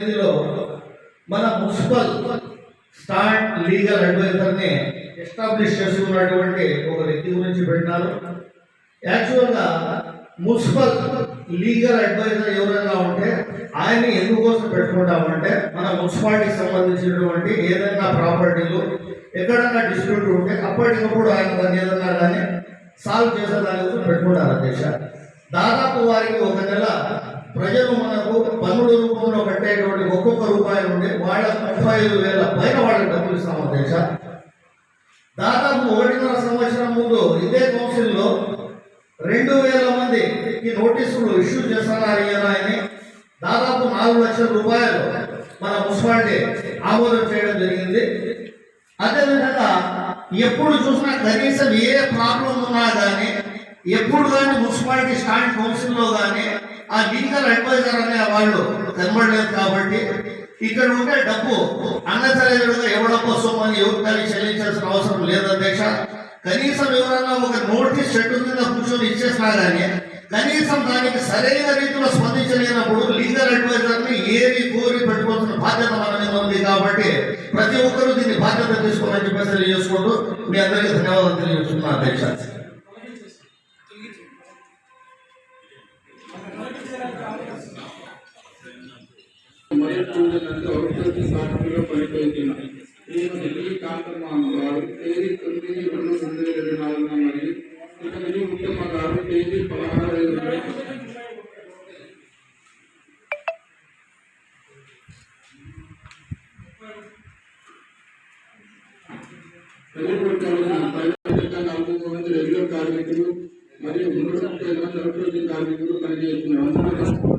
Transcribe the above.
ఇందులో మన municipal stand legal అడ్వైజర్ని ఎస్టాబ్లిష్ చేసుకున్నటువంటి ఒక వ్యక్తి గురించి పెట్టినారు. యాక్చువల్గా మున్సిపల్ లీగల్ అడ్వైజర్ ఎవరైనా ఉంటే ఆయన్ని ఎందుకోసం పెట్టుకుంటామంటే మన మున్సిపాలిటీకి సంబంధించినటువంటి ఏదైనా ప్రాపర్టీలు ఎక్కడైనా డిస్ప్యూట్ ఉంటే అప్పటికప్పుడు ఆయన దాన్ని ఏదన్నా కానీ సాల్వ్ చేసే దాని కోసం పెట్టుకుంటారు అధ్యక్ష. దాదాపు వారికి ఒక నెల ప్రజలు మనకు పన్నుల రూపంలో కట్టేటువంటి ఒక్కొక్క రూపాయి నుండి వాళ్ళ ముప్పై ఐదు వేల పైన వాళ్ళకి డబ్బులు ఇస్తాము అధ్యక్ష దాదాపు ఒకటిన్నర సంవత్సరం ముందు ఇదే కౌన్సిల్లో రెండు వేల మందికి నోటీసులు ఇష్యూ చేస్తున్నారు అని దాదాపు నాలుగు లక్షల రూపాయలు మన మున్సిపాలిటీ ఆమోదం చేయడం జరిగింది. అదేవిధంగా ఎప్పుడు చూసినా కనీసం ఏ ప్రాబ్లం ఉన్నా కానీ ఎప్పుడు కానీ మున్సిపాలిటీ స్టాండ్ కౌన్సిల్లో కానీ ఆ లీగల్ అడ్వైజర్ అనే వాళ్ళు కనబడలేదు కాబట్టి ఇక్కడ ఉండే డబ్బు అన్నసరైనగా ఎవరి కోసం అని ఎవరు చెల్లించాల్సిన అవసరం లేదు అధ్యక్ష. కనీసం ఎవరన్నా ఒక నోటీస్ చెట్టు కింద కూర్చొని ఇచ్చేసినా కానీ కనీసం దానికి సరైన రీతిలో స్పందించలేనప్పుడు లీగల్ అడ్వైజర్ని ఏరి కోరి పెట్టుకోవాల్సిన బాధ్యత మన మీద ఉంది కాబట్టి ప్రతి ఒక్కరూ దీన్ని బాధ్యత తీసుకోవాలని చెప్పేసి తెలియజేసుకుంటూ మీ అందరికీ ధన్యవాదాలు తెలియజేస్తున్నాను అధ్యక్ష. మరొకటి ఒకటి సాక్షిగా నేను ఢిల్లీ కాంతమ్మ గారు తేదీ తొమ్మిది రెండు రెండు వేల ఇరవై నాలుగున మరియు ఇక నుంచి ముఖ్యమ్మ గారు తేదీ పదహారు రెగ్యులర్ కార్మికులు మరియు మున్సిపల్ కార్మికులు పనిచేస్తున్నారు